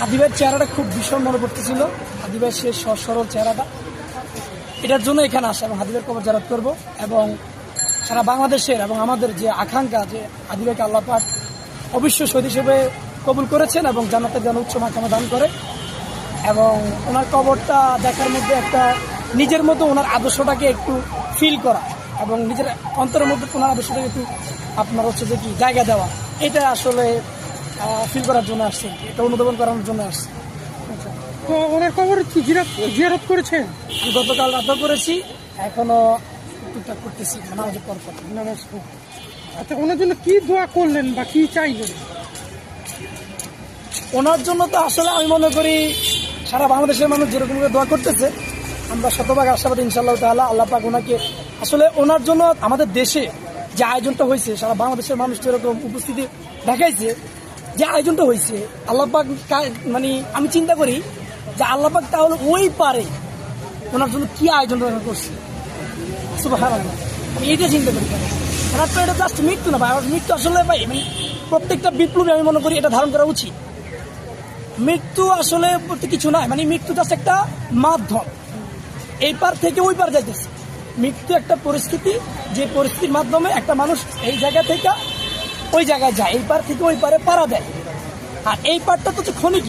হাদিবের চেহারাটা খুব ভীষণ মনে পড়তেছিল। হাদিবের সে সরল চেহারাটা। এটার জন্য এখানে আসা এবং হাদিবের কবর জারাত করব এবং সারা বাংলাদেশের এবং আমাদের যে আকাঙ্ক্ষা যে হাদিবেকে আল্লাহ পাক অবশ্য শহীদ হিসেবে কবুল করেছেন এবং জানাতে যেন উচ্চ মাকামে দান করে এবং ওনার কবরটা দেখার মধ্যে একটা নিজের মতো ওনার আদর্শটাকে একটু ফিল করা এবং নিজের অন্তরের মধ্যে ওনার আদর্শটাকে একটু আপনার হচ্ছে যে কি জায়গা দেওয়া। এটা আসলে ফিল করার জন্য আসছে। এটা অনুধাবন করানোর জন্য আসছে। তো ওনার কবর কি জিয়ারত করেছেন? আমি গতকাল রাতও করেছি এখনও টুকটাক করতেছি নামাজের পর পর। নামাজ আচ্ছা ওনার জন্য কি দোয়া করলেন বা কি চাইলেন? ওনার জন্য তো আসলে আমি মনে করি সারা বাংলাদেশের মানুষ যেরকম দোয়া করতেছে আমরা শতভাগ আশাবাদ ইনশাল্লাহ তাহলে আল্লাহ পাক ওনাকে আসলে ওনার জন্য আমাদের দেশে যে আয়োজনটা হয়েছে সারা বাংলাদেশের মানুষ যেরকম উপস্থিতি দেখাইছে যে আয়োজনটা হয়েছে আল্লাহ পাক কা- মানে আমি চিন্তা করি যে আল্লাহ পাক তাহলে ওই পারে ওনার জন্য কি আয়োজনটা করছে। আমি এইটা চিন্তা করি। ওনার তো এটা জাস্ট মৃত্যু না ভাই মৃত্যু আসলে ভাই মানে প্রত্যেকটা বিপ্লবী আমি মনে করি এটা ধারণ করা উচিত। মৃত্যু আসলে কিছু নাই মানে মৃত্যু জাস্ট একটা মাধ্যম। এই পার থেকে ওই পার যাইতেছে। মৃত্যু একটা পরিস্থিতি, যে পরিস্থিতির মাধ্যমে একটা মানুষ এই জায়গা থেকে ওই জায়গায় যায়, এই পার থেকে ওই পারে পাড়া দেয়। আর এই পারটা তো হচ্ছে